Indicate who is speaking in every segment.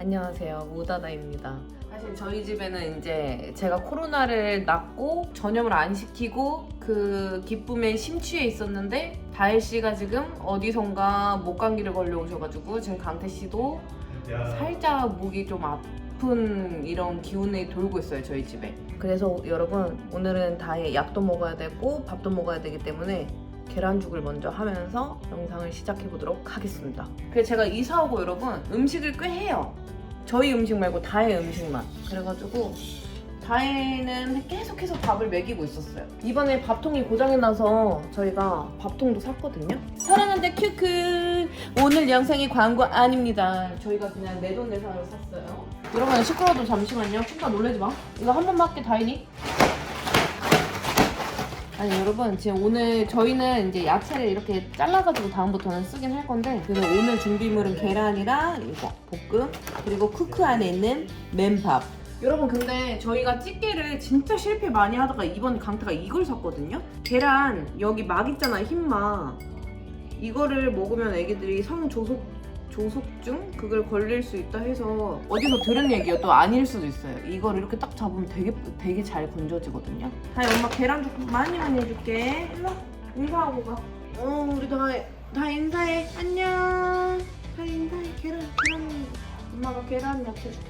Speaker 1: 안녕하세요. 우다다입니다. 사실 저희 집에는 이제 제가 코로나를 낫고 전염을 안 시키고 그 기쁨에 심취해 있었는데 다혜 씨가 지금 어디선가 목감기를 걸려오셔가지고 지금 강태 씨도 살짝 목이 좀 아픈 이런 기운이 돌고 있어요 저희 집에. 그래서 여러분 오늘은 다혜 약도 먹어야 되고 밥도 먹어야 되기 때문에 계란죽을 먼저 하면서 영상을 시작해 보도록 하겠습니다. 그래서 제가 이사 오고 여러분 음식을 꽤 해요. 저희 음식 말고 다혜 음식만. 그래가지고 다혜는 계속해서 밥을 먹이고 있었어요. 이번에 밥통이 고장이 나서 저희가 밥통도 샀거든요. 사랑한다 큐크. 오늘 영상이 광고 아닙니다. 저희가 그냥 내 돈 내산으로 샀어요. 여러분 시끄러워도 잠시만요. 쿵까 놀래지 마. 이거 한 번만 할게 다혜니. 아니 여러분 지금 오늘 저희는 이제 야채를 이렇게 잘라가지고 다음부터는 쓰긴 할 건데 그래서 오늘 준비물은 계란이랑 이거 볶음 그리고 쿠크 안에 있는 맨밥. 여러분 근데 저희가 찌개를 진짜 실패 많이 하다가 이번에 강태가 이걸 샀거든요? 계란 여기 막 있잖아요 흰막. 이거를 먹으면 애기들이 성조속 조속증 그걸 걸릴 수 있다 해서 어디서 들은 얘기요 또 아닐 수도 있어요. 이걸 이렇게 딱 잡으면 되게 되게 잘 건져지거든요. 다이 엄마 계란 좀 많이 많이 해줄게. 일로 와. 인사하고 가. 어 우리 다다 인사해. 안녕. 다 인사해. 계란 계란. 엄마가 계란 야채 줄게.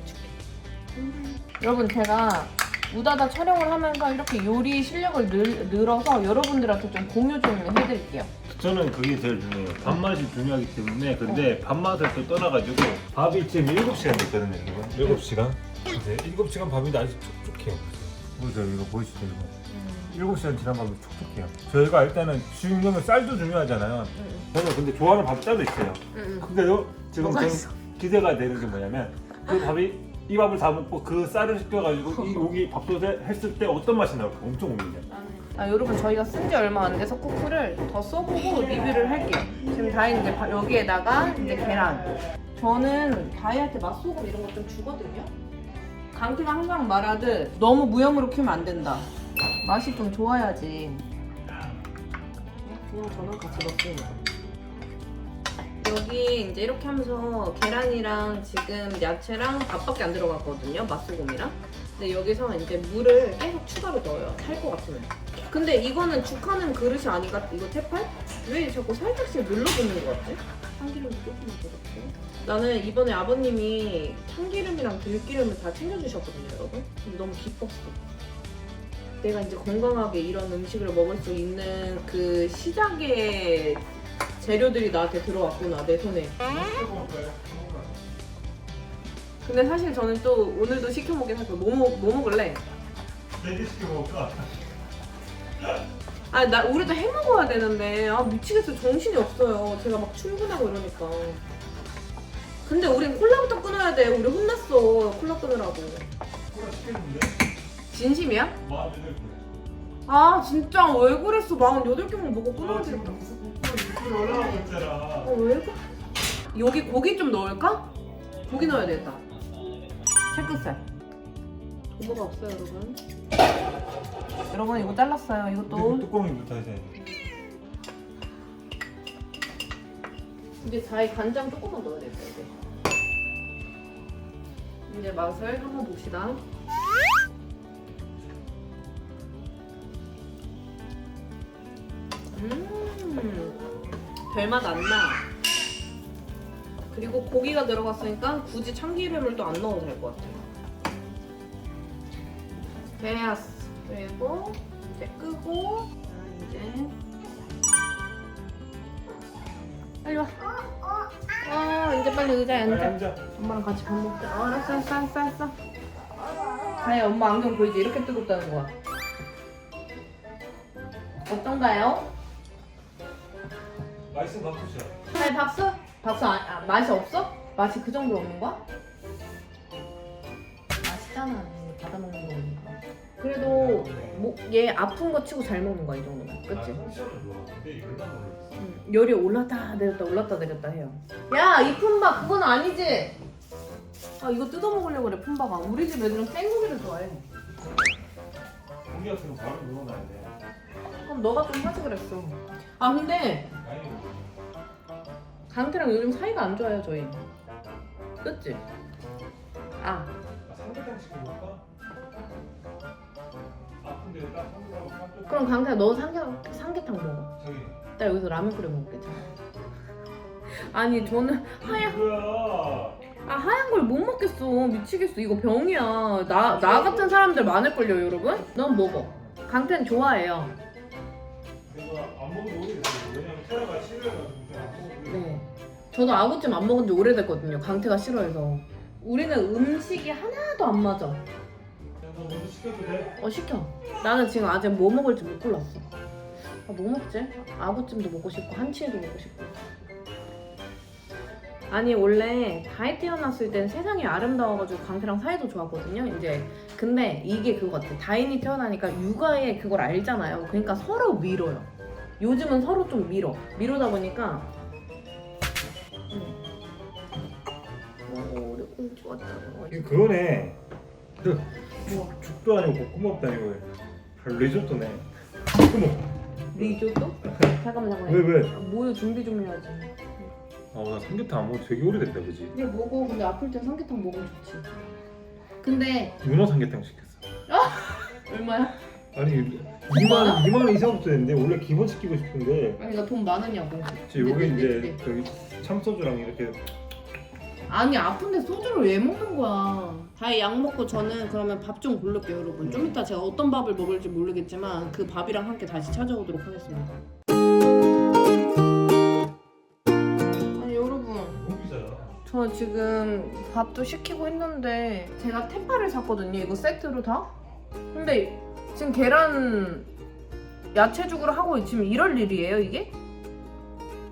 Speaker 1: 인사해. 여러분 제가 우다다 촬영을 하면서 이렇게 요리 실력을 늘, 늘어서 여러분들한테 좀 공유 좀 해드릴게요.
Speaker 2: 저는 그게 제일 중요해요. 밥맛이 중요하기 때문에 근데 밥맛을 또 떠나가지고 밥이 지금 7시간 됐거든요. 지금 7시간? 이제 7시간 밥인데 아직 촉촉해요. 보세요. 이거 보이시죠? 이거. 7시간 지난 밥이 촉촉해요. 저희가 일단은 중요한 쌀도 중요하잖아요. 저는 근데 좋아하는 밥 쌀도 있어요.
Speaker 1: 응.
Speaker 2: 근데요 지금? 기대가 되는 게 뭐냐면 그 밥이 이 밥을 다 먹고 그 쌀을 시켜가지고 이 고기 밥솥에 했을 때 어떤 맛이 나올까 엄청 궁금해요.
Speaker 1: 아, 여러분 저희가 쓴 지 얼마 안 돼서 쿠쿠를 더 써보고 리뷰를 할게요. 지금 다이 이제 바- 여기에다가 이제 계란. 저는 다이한테 맛소금 이런 거 좀 주거든요. 강태가 항상 말하듯 너무 무염으로 키우면 안 된다. 맛이 좀 좋아야지. 그냥 저는 같이 넣습니다. 여기 이제 이렇게 하면서 계란이랑 지금 야채랑 밥밖에 안 들어갔거든요. 맛소금이랑. 근데 여기서 이제 물을 계속 추가로 넣어요. 탈것 같으면. 근데 이거는 죽하는 그릇이 아니가 이거 테팔? 왜 자꾸 살짝씩 눌러주는 것 같지? 참기름 조금만 더 넣고. 나는 이번에 아버님이 참기름이랑 들기름을 다 챙겨주셨거든요, 여러분. 근데 너무 기뻤어. 내가 이제 건강하게 이런 음식을 먹을 수 있는 그 시작의 재료들이 나한테 들어왔구나, 내 손에. 근데 사실 저는 또 오늘도 시켜 먹긴 할 거예요. 뭐, 먹- 뭐 먹을래?
Speaker 2: 내일 시켜 먹을까?
Speaker 1: 아, 나 우리도 해 먹어야 되는데 아 미치겠어 정신이 없어요. 제가 막 출근하고 이러니까. 근데 우린 콜라부터 끊어야 돼. 우리 혼났어. 콜라 끊으라고.
Speaker 2: 콜라 시켰는데?
Speaker 1: 진심이야?
Speaker 2: 마음
Speaker 1: 들아 진짜 왜 그랬어? 48개만 먹고 끊어야지.
Speaker 2: 육불 올라가고 있잖아.
Speaker 1: 어, 왜 그래? 여기 고기 좀 넣을까? 고기 넣어야 되겠다. 채끝살. 이거가 없어요, 여러분. 여러분 이거 잘랐어요. 이것도.
Speaker 2: 해야 돼.
Speaker 1: 이제 자기 간장 조금만 넣어야 이제. 이제 맛을 한번 봅시다. 별맛 안 나. 그리고 고기가 들어갔으니까 굳이 참기름을 또 안 넣어도 될 것 같아요. 됐어. 그리고 이제 끄고 자, 이제 빨리 와. 어, 이제 빨리 의자에 앉아.
Speaker 2: 앉아.
Speaker 1: 엄마랑 같이 밥 먹자. 어, 알았어, 알았어, 알았어, 알았어. 다혜 엄마 안경 보이지? 이렇게 뜨겁다는 거야. 어떤가요?
Speaker 2: 맛있으면 바꾸자.
Speaker 1: 다혜 박수? 박수 아, 아, 맛이 없어? 맛이 그 정도로 없는 거야? 맛있잖아. 받아 먹는 거니까. 그래도 뭐, 얘 아픈 거 치고 잘 먹는 거야 이 정도면. 그치?
Speaker 2: 좋아. 근데 열만 모르겠어.
Speaker 1: 음, 열이 올랐다 내렸다 올랐다 내렸다 해요. 야, 이 품바 그건 아니지. 아, 이거 뜯어 먹으려고 그래 품바가. 우리 집 애들은 생고기를 좋아해.
Speaker 2: 고기 같은 거 바로 넣어놔야 돼.
Speaker 1: 그럼 너가 좀 하지 그랬어. 아, 근데
Speaker 2: 아니,
Speaker 1: 강태랑 요즘 사이가 안 좋아요 저희. 그치? 아
Speaker 2: 아, 삼계탕 시켜볼까? 아 근데 나 삼계탕 좀
Speaker 1: 그럼 강태야 너 삼계탕, 삼계탕 먹어
Speaker 2: 저기
Speaker 1: 나 여기서 라면 끓여 먹겠지 아니 저는 하얀? 아 하얀 걸 못 먹겠어 미치겠어 이거 병이야 나 나 같은 사람들 많을걸요 여러분 넌 먹어 강태는 좋아해요
Speaker 2: 내가 안지 오래됐어. 왜냐면 테라가 먹고.
Speaker 1: 네. 저도 아구찜 안 먹은 지 오래됐거든요. 강태가 싫어해서. 우리는 음식이 하나도 안 맞아? 어 시켜. 나는 지금 아직 뭐 먹을지 못 골랐어. 아, 뭐 먹지? 아구찜도 먹고 싶고 한치에도 먹고 싶고. 아니 원래 다이 태어났을 땐 세상이 아름다워가지고 강태랑 사이도 좋았거든요 이제. 근데 이게 그거 같아. 다인이 태어나니까 육아에 그걸 알잖아요. 그러니까 서로 밀어요 요즘은 서로 좀 밀어 미루다 보니까 음. 왔다
Speaker 2: 이거 그거네.
Speaker 1: 그뭐
Speaker 2: 죽도 아니고 볶음밥도 아니고 리조또네.
Speaker 1: 리조또? 잠깐만 잠깐만
Speaker 2: 왜 왜?
Speaker 1: 아, 뭐요 준비 좀 해야지
Speaker 2: 아나 삼계탕 안 먹은 지 되게 오래됐다 그지?
Speaker 1: 근데 먹어 근데 아플 때 삼계탕 먹으면 좋지 근데
Speaker 2: 문어 삼계탕 시켰어.
Speaker 1: 얼마야?
Speaker 2: 아니 2만 2만 원 이상부터 했는데 원래 기본 시키고 싶은데
Speaker 1: 아니 나 돈 많으냐고
Speaker 2: 지 여기
Speaker 1: 네,
Speaker 2: 이제. 저기 참소주랑 이렇게
Speaker 1: 아니 아픈데 소주를 왜 먹는 거야 다이 약 먹고 저는 그러면 밥 좀 고를게요 여러분 좀 이따 제가 어떤 밥을 먹을지 모르겠지만 그 밥이랑 함께 다시 찾아오도록 하겠습니다 아니 여러분
Speaker 2: 비싸다.
Speaker 1: 저 지금 밥도 시키고 했는데 제가 테파를 샀거든요. 이거 세트로 다. 근데 지금 계란 야채죽을 하고 지금 이럴 일이에요 이게?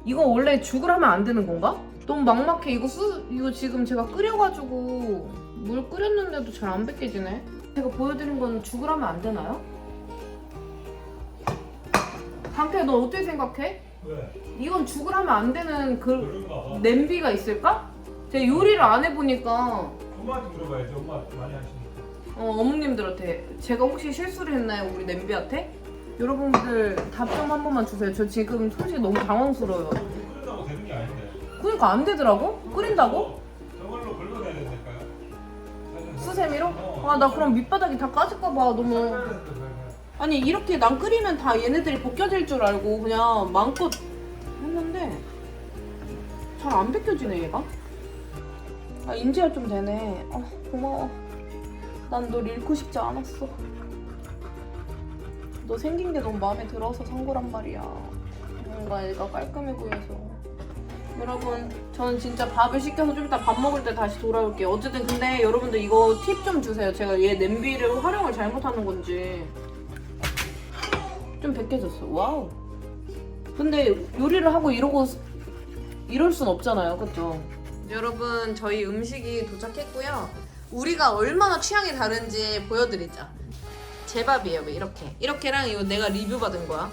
Speaker 1: 이거 원래 죽을 하면 안 되는 건가? 너무 막막해. 이거 수 이거 지금 제가 끓여가지고 물 끓였는데도 잘 안 벗겨지네. 제가 보여드린 건 죽을 하면 안 되나요? 강태 너 어떻게 생각해?
Speaker 2: 왜?
Speaker 1: 이건 죽을 하면 안 되는 그
Speaker 2: 그런가 봐.
Speaker 1: 냄비가 있을까? 제가 요리를 안 해보니까
Speaker 2: 엄마한테 물어봐야지. 엄마 많이 하시니까.
Speaker 1: 어, 어머님들한테 제가 혹시 실수를 했나요 우리 냄비한테? 여러분들 답 좀 한 번만 주세요. 저 지금 솔직히 너무 당황스러워요.
Speaker 2: 끓는다고 되는 게 아닌데.
Speaker 1: 그러니까 안 되더라고? 끓인다고?
Speaker 2: 저걸로 걸러내야 된다니까요.
Speaker 1: 수세미로? 아 나 그럼 밑바닥이 다 까질까봐 너무 아니 이렇게 난 끓이면 다 얘네들이 벗겨질 줄 알고 그냥 마음껏 했는데 잘 안 벗겨지네 얘가 아 인지가 좀 되네 아 고마워 난 널 잃고 싶지 않았어 너 생긴 게 너무 마음에 들어서 산 거란 말이야 뭔가 얘가 깔끔해 보여서 여러분 저는 진짜 밥을 시켜서 좀 이따 밥 먹을 때 다시 돌아올게요 어쨌든 근데 여러분들 이거 팁 좀 주세요 제가 얘 냄비를 활용을 잘못하는 건지 좀 벗겨졌어. 와우. 근데 요리를 하고 이러고 이럴 순 없잖아요. 그렇죠? 여러분, 저희 음식이 도착했고요. 우리가 얼마나 취향이 다른지 보여드리자. 제 밥이에요. 왜 이렇게. 이렇게랑 이거 내가 리뷰 받은 거야.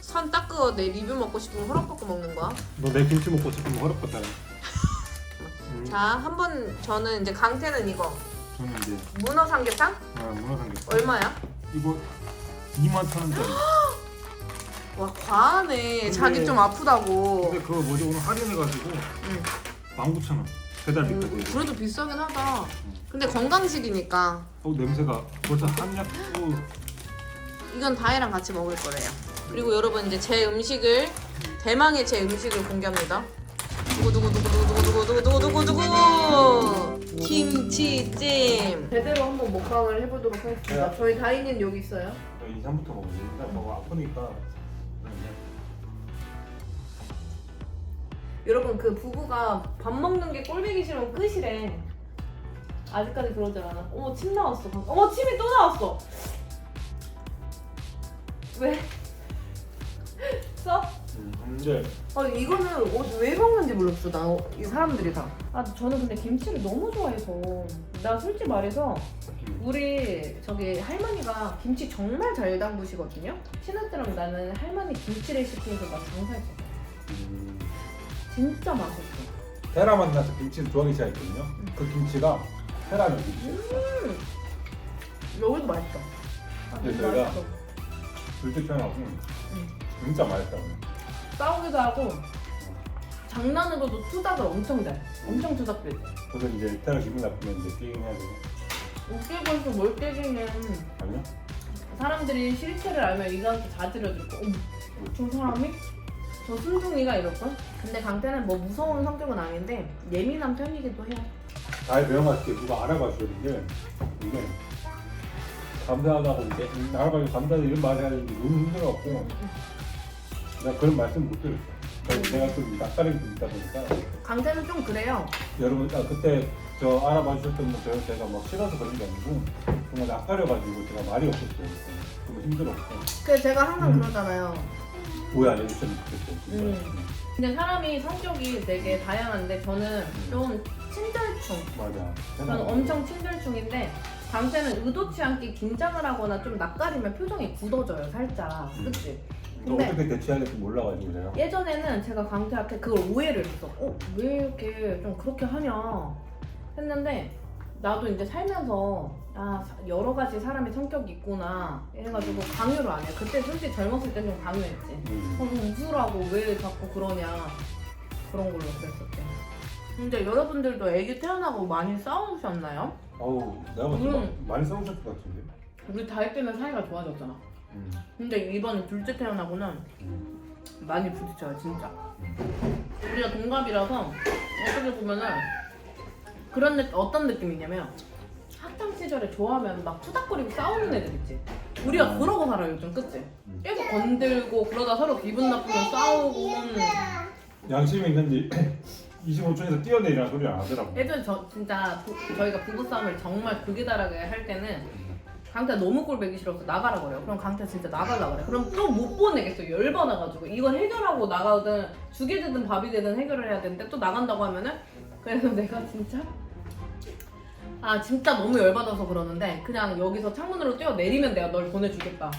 Speaker 1: 선 닦고 내 리뷰 먹고 싶으면 허락받고 먹는 거야.
Speaker 2: 너 내 김치 먹고 싶으면 허락받다네.
Speaker 1: 자, 한 번 저는 이제 강태는 이거
Speaker 2: 저는 이제
Speaker 1: 문어 삼계탕
Speaker 2: 아, 문어 삼계탕.
Speaker 1: 얼마야?
Speaker 2: 이거 2만 천 원짜리.
Speaker 1: 와 과하네. 자기 좀 아프다고.
Speaker 2: 근데 그거 뭐지 오늘 할인해가지고
Speaker 1: 응.
Speaker 2: 19,000 원. 배달비
Speaker 1: 음,
Speaker 2: 때문에.
Speaker 1: 그래도 비싸긴 하다. 근데 건강식이니까
Speaker 2: 어 냄새가 벌써 한약. 어,
Speaker 1: 이건 다이랑 같이 먹을 거래요. 그리고 여러분 이제 제 음식을 대망의 제 음식을 공개합니다. 두구두구두구두구두구두구두구두구 김치찜. 제대로 한번 먹방을 해보도록 하겠습니다.
Speaker 2: 네.
Speaker 1: 저희 다이는 여기 있어요.
Speaker 2: 인삼부터 먹으면 일단 저거 아프니까.
Speaker 1: 여러분 그 부부가 밥 먹는 게 꼴보기 싫으면 끝이래. 아직까지 그러질 않아. 어머 침 나왔어. 어머 침이 또 나왔어. 왜? 써?
Speaker 2: 음, 근데
Speaker 1: 아 이거는 어, 왜 먹는지 몰랐어 나 이 사람들이 다. 아 저는 근데 김치를 너무 좋아해서 나 솔직히 말해서 우리 저기 할머니가 김치 정말 잘 담그시거든요. 신혼처럼 나는 할머니 김치 레시피에서 나 장사했어.
Speaker 2: 음,
Speaker 1: 진짜 맛있어.
Speaker 2: 테라 만나서 김치를 좋아하기 시작했거든요. 그 김치가 테라는 김치.
Speaker 1: 음 여기도. 아,
Speaker 2: 네,
Speaker 1: 너무
Speaker 2: 저희가-
Speaker 1: 맛있어.
Speaker 2: 편하고
Speaker 1: 음.
Speaker 2: 진짜 맛있다.
Speaker 1: 싸우기도 하고 장난으로도 투닥을 엄청 잘. 엄청 투닥되지.
Speaker 2: 그래서 이제 이따가 기분 나쁘면 이제 게임 해야 되고
Speaker 1: 웃기고 있어 뭘 깨기는
Speaker 2: 아니야?
Speaker 1: 사람들이 실체를 알면 자지러질 거. 어머, 저 사람이? 저 순둥이가 이럴걸? 근데 강태는 뭐 무서운 성격은 아닌데 예민한 편이기도 해요.
Speaker 2: 잘 배워갔을 때 누가 알아봐 줘야 되는데 이게 감사하다고 이제 음, 알아봐줘 감사하다 이런 말 해야 되는데 너무 힘들어갖고 내가 그런 말씀 못 들었어 그래서 내가 좀 낯가림이 좀 있다 보니까
Speaker 1: 강태는 좀 그래요.
Speaker 2: 여러분 아, 그때 저 알아봐 주셨던 분들 제가 막 싫어서 그런 게 아니고 정말 낯가려가지고 제가 말이 없었어요 좀 힘들었고
Speaker 1: 그래서 제가 항상
Speaker 2: 음.
Speaker 1: 그러잖아요.
Speaker 2: 오해 안 해주셨으면 진짜.
Speaker 1: 음. 근데 사람이 성격이 되게 다양한데 저는 좀 친절충.
Speaker 2: 맞아
Speaker 1: 저는 엄청 친절충인데 강태는 의도치 않게 긴장을 하거나 좀 낯가리면 표정이 굳어져요 살짝.
Speaker 2: 음.
Speaker 1: 그치?
Speaker 2: 또
Speaker 1: 근데-
Speaker 2: 어떻게 대처해야 될지 몰라가지고 내가
Speaker 1: 예전에는 제가 강태한테 그걸 오해를 했어. 어, 왜 이렇게 좀 그렇게 하냐 했는데 나도 이제 살면서 아 여러 가지 사람의 성격이 있구나 해가지고 강요를 안 해. 그때 솔직히 젊었을 때 좀 강요했지.
Speaker 2: 음.
Speaker 1: 어, 뭐 웃으라고 왜 자꾸 그러냐 그런 걸로 그랬었대. 근데 여러분들도 아기 태어나고 많이 싸우셨나요?
Speaker 2: 어우 내가 봤을 때
Speaker 1: 음.
Speaker 2: 많이 싸우셨을 것 같은데
Speaker 1: 우리 다이 때문에 사이가 좋아졌잖아.
Speaker 2: 음.
Speaker 1: 근데 이번에 둘째 태어나고는
Speaker 2: 음.
Speaker 1: 많이 부딪혀요 진짜. 우리가 동갑이라서 어떻게 보면은 그런 느, 어떤 느낌이냐면 학창 시절에 좋아하면 막 투닥거리고 싸우는 애들 있지. 우리가
Speaker 2: 음.
Speaker 1: 그러고 살아요 요즘 그치?
Speaker 2: 음.
Speaker 1: 계속 건들고 그러다 서로 기분 나쁘면 싸우고 음.
Speaker 2: 양심이 있는지 25층에서 뛰어내리라는 소리를 안 하더라고
Speaker 1: 예전에 저 진짜 부- 저희가 부부싸움을 정말 극이다라게 할 때는 강태 너무 꼴배기 싫어서 나가라 그래요. 그럼 강태 진짜 나가라 그래. 그럼 또 못 보내겠어. 열받아가지고 이걸 해결하고 나가든 죽이 되든 밥이 되든 해결을 해야 되는데 또 나간다고 하면은 그래서 내가 진짜 아 진짜 너무 열받아서 그러는데 그냥 여기서 창문으로 뛰어 내리면 내가 널 보내주겠다.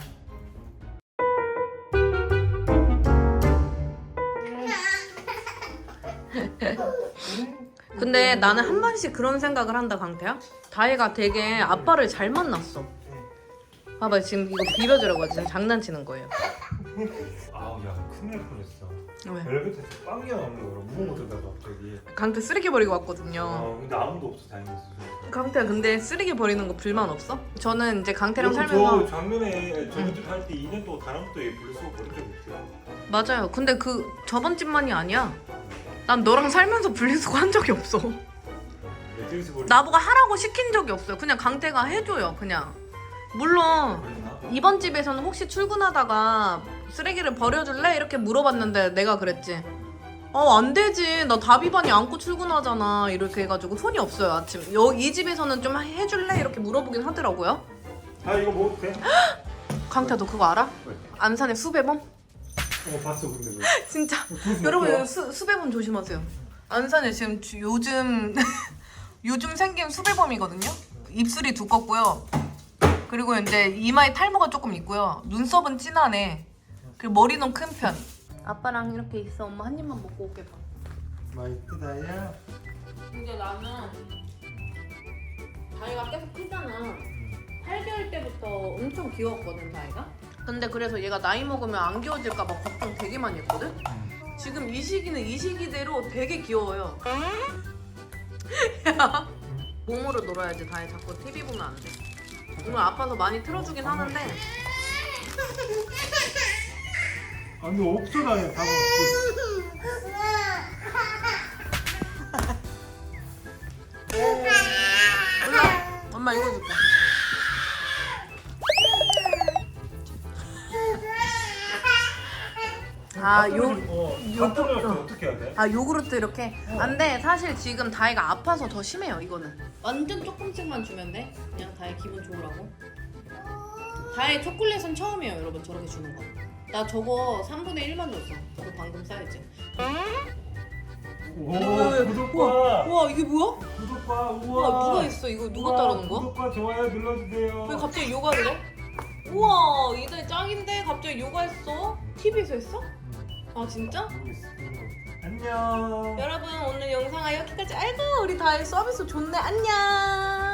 Speaker 1: 근데 나는 한 번씩 그런 생각을 한다 강태야. 다혜가 되게 아빠를 잘 만났어. 봐봐 지금 이거 비벼주라고 지금 장난치는 거예요.
Speaker 2: 아우 야 큰일 날 뻔했어
Speaker 1: 왜?
Speaker 2: 엘리베이터에서 빵이야 나오는 거라 무거운 거 들다가 갑자기
Speaker 1: 강태 쓰레기 버리고 왔거든요.
Speaker 2: 어 근데 아무도 없어 다행이었어
Speaker 1: 강태야 근데 쓰레기 버리는 거 불만 없어? 저는 이제 강태랑
Speaker 2: 저
Speaker 1: 살면서
Speaker 2: 작년에 저번 집할때 2년 동안 다람쥐도 얘 분리수거 버린 적 있어요
Speaker 1: 맞아요. 근데 그 저번 집만이 아니야. 난 너랑 살면서 분리수거 한 적이 없어.
Speaker 2: 매트리스 버린
Speaker 1: 나보고 하라고 시킨 적이 없어요. 그냥 강태가 해줘요. 그냥. 물론
Speaker 2: 버렸나?
Speaker 1: 이번 집에서는 혹시 출근하다가 쓰레기를 버려줄래? 이렇게 물어봤는데 내가 그랬지. 어, 안 되지. 나 다비반이 안고 출근하잖아. 이렇게 해가지고 손이 없어요, 아침. 여, 이 집에서는 좀 해줄래? 이렇게 물어보긴 하더라고요.
Speaker 2: 아 이거 먹어도 돼?
Speaker 1: 강태, 너 그거 알아?
Speaker 2: 왜?
Speaker 1: 안산의 수배범?
Speaker 2: 어 봤어 근데 왜
Speaker 1: 진짜. 여러분, 수, 수배범 조심하세요. 안산에 지금 주- 요즘, 요즘 생긴 수배범이거든요? 입술이 두껍고요. 그리고 이제 이마에 탈모가 조금 있고요. 눈썹은 진하네. 그리고 머리는 큰 편. 아빠랑 이렇게 있어. 엄마 한 입만 먹고 올게 봐.
Speaker 2: 맛있다야
Speaker 1: 근데 나는 다이가 계속 크잖아. 8개월 때부터 엄청 귀여웠거든, 다이가. 근데 그래서 얘가 나이 먹으면 안 귀여워질까 봐 걱정 되게 많이 했거든. 지금 이 시기는 이 시기대로 되게 귀여워요. 야, 몸으로 놀아야지 다이 자꾸 TV 보면 안 돼. 오늘 아파서 많이 틀어주긴 하는데
Speaker 2: 아니 없어 나야 다
Speaker 1: 몰라. 엄마 이거 줄게. 아, 요,
Speaker 2: 어,
Speaker 1: 요-
Speaker 2: 요 떨어졌어.
Speaker 1: 어.
Speaker 2: 어떻게 해야 돼?
Speaker 1: 아 요구르트 이렇게? 안돼. 사실 지금 다이가 아파서 더 심해요 이거는. 완전 조금씩만 주면 돼? 그냥 다이 기분 좋으라고? 다이 초콜릿은 처음이에요 여러분. 저렇게 주는 거 나 저거 3분의 1만 줬어 저거 방금 사이즈
Speaker 2: 오
Speaker 1: 우와,
Speaker 2: 구독과
Speaker 1: 우와 이게 뭐야?
Speaker 2: 구독과 우와
Speaker 1: 우와 누가 있어 이거 누가
Speaker 2: 우와,
Speaker 1: 따르는 거야?
Speaker 2: 구독과 좋아요 눌러주세요
Speaker 1: 왜 갑자기 요가를 해? 우와 이다이 짱인데 갑자기 요가 했어? TV에서 했어? 아 진짜?
Speaker 2: 모르겠어. 안녕
Speaker 1: 여러분 오늘 영상은 여기까지 아이고 우리 다이 서비스 좋네 안녕